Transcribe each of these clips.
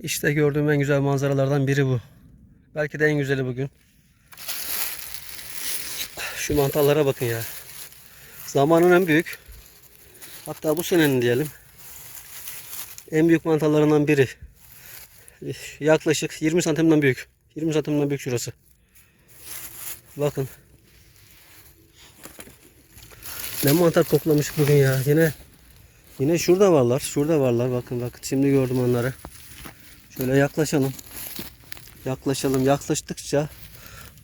İşte gördüğüm en güzel manzaralardan biri bu. Belki de en güzeli bugün. Şu mantarlara bakın ya. Zamanın en büyük. Hatta bu senenin diyelim. En büyük mantarlarından biri. Yaklaşık 20 santimden büyük. 20 santimden büyük şurası. Bakın. Ne mantar koklamış bugün ya. Yine yine şurada varlar. Şurada varlar. Bakın bakın. Şimdi gördüm onları. Şöyle yaklaşalım. Yaklaşalım. Yaklaştıkça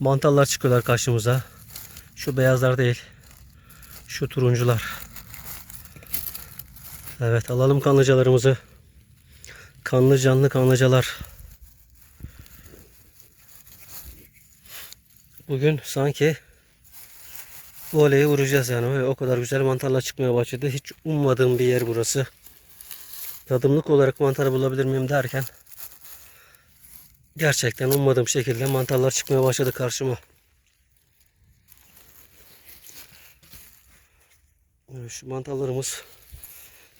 mantarlar çıkıyorlar karşımıza. Şu beyazlar değil. Şu turuncular. Evet alalım kanlıcalarımızı. Kanlı canlı kanlıcalar. Bugün sanki voleyi vuracağız yani. O kadar güzel mantarlar çıkmaya başladı. Hiç ummadığım bir yer burası. Tadımlık olarak mantar bulabilir miyim derken gerçekten ummadığım şekilde mantarlar çıkmaya başladı karşıma. Şu mantarlarımız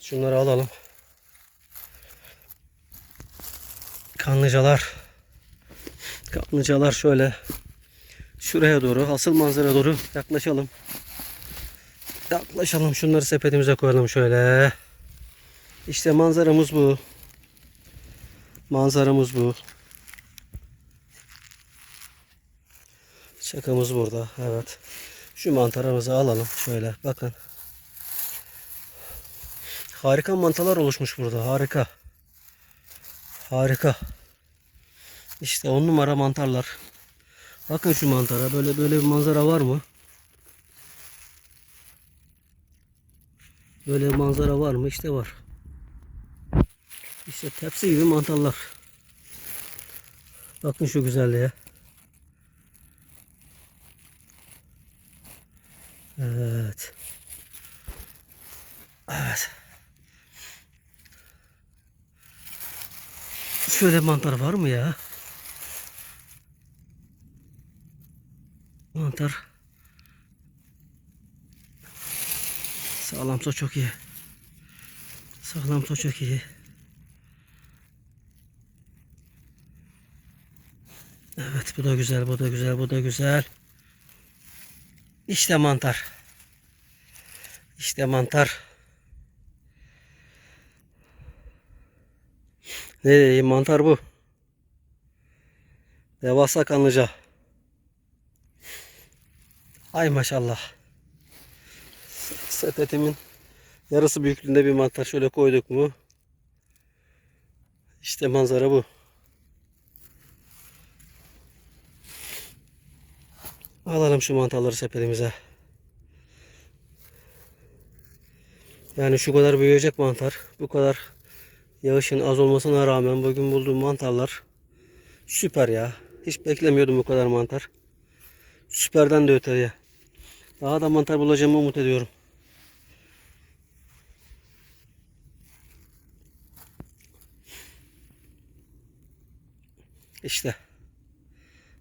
şunları alalım. Kanlıcalar. Kanlıcalar şöyle şuraya doğru asıl manzara doğru yaklaşalım. Yaklaşalım şunları sepetimize koyalım şöyle. İşte manzaramız bu. Manzaramız bu. Şakamız burada. Evet. Şu mantarımızı alalım. Şöyle bakın. Harika mantalar oluşmuş burada. Harika. Harika. İşte on numara mantarlar. Bakın şu mantara. Böyle böyle bir manzara var mı? Böyle bir manzara var mı? İşte var. İşte tepsi gibi mantarlar. Bakın şu güzelliğe. Evet. Evet. Şöyle mantar var mı ya? Mantar. Sağlamsa çok iyi. Sağlamsa çok iyi. Evet bu da güzel, bu da güzel, bu da güzel. İşte mantar. İşte mantar. Ne diyeyim mantar bu. Devasa kanlıca. Ay maşallah. Sepetimin yarısı büyüklüğünde bir mantar şöyle koyduk mu? İşte manzara bu. Alalım şu mantarları sepetimize. Yani şu kadar büyüyecek mantar. Bu kadar yağışın az olmasına rağmen bugün bulduğum mantarlar süper ya. Hiç beklemiyordum bu kadar mantar. Süperden de öteye. Daha da mantar bulacağımı umut ediyorum. İşte.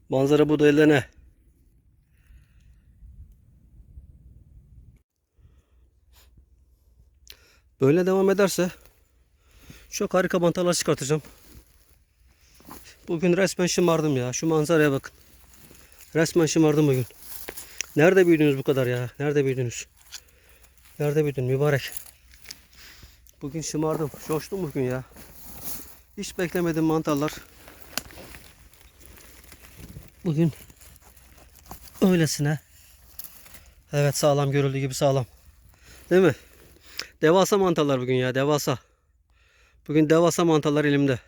Manzara bu da ne? Böyle devam ederse çok harika mantarlar çıkartacağım. Bugün resmen şımardım ya. Şu manzaraya bakın. Resmen şımardım bugün. Nerede büyüdünüz bu kadar ya? Nerede büyüdünüz? Nerede büyüdün mübarek? Bugün şımardım. Coştum bugün ya. Hiç beklemedim mantarlar. Bugün öylesine. Evet sağlam görüldüğü gibi sağlam. Değil mi? Devasa mantarlar bugün ya devasa. Bugün devasa mantarlar elimde.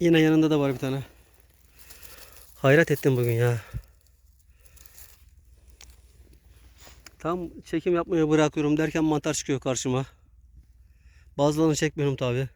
Yine yanında da var bir tane. Hayret ettim bugün ya. Tam çekim yapmaya bırakıyorum derken mantar çıkıyor karşıma. Bazılarını çekmiyorum tabi.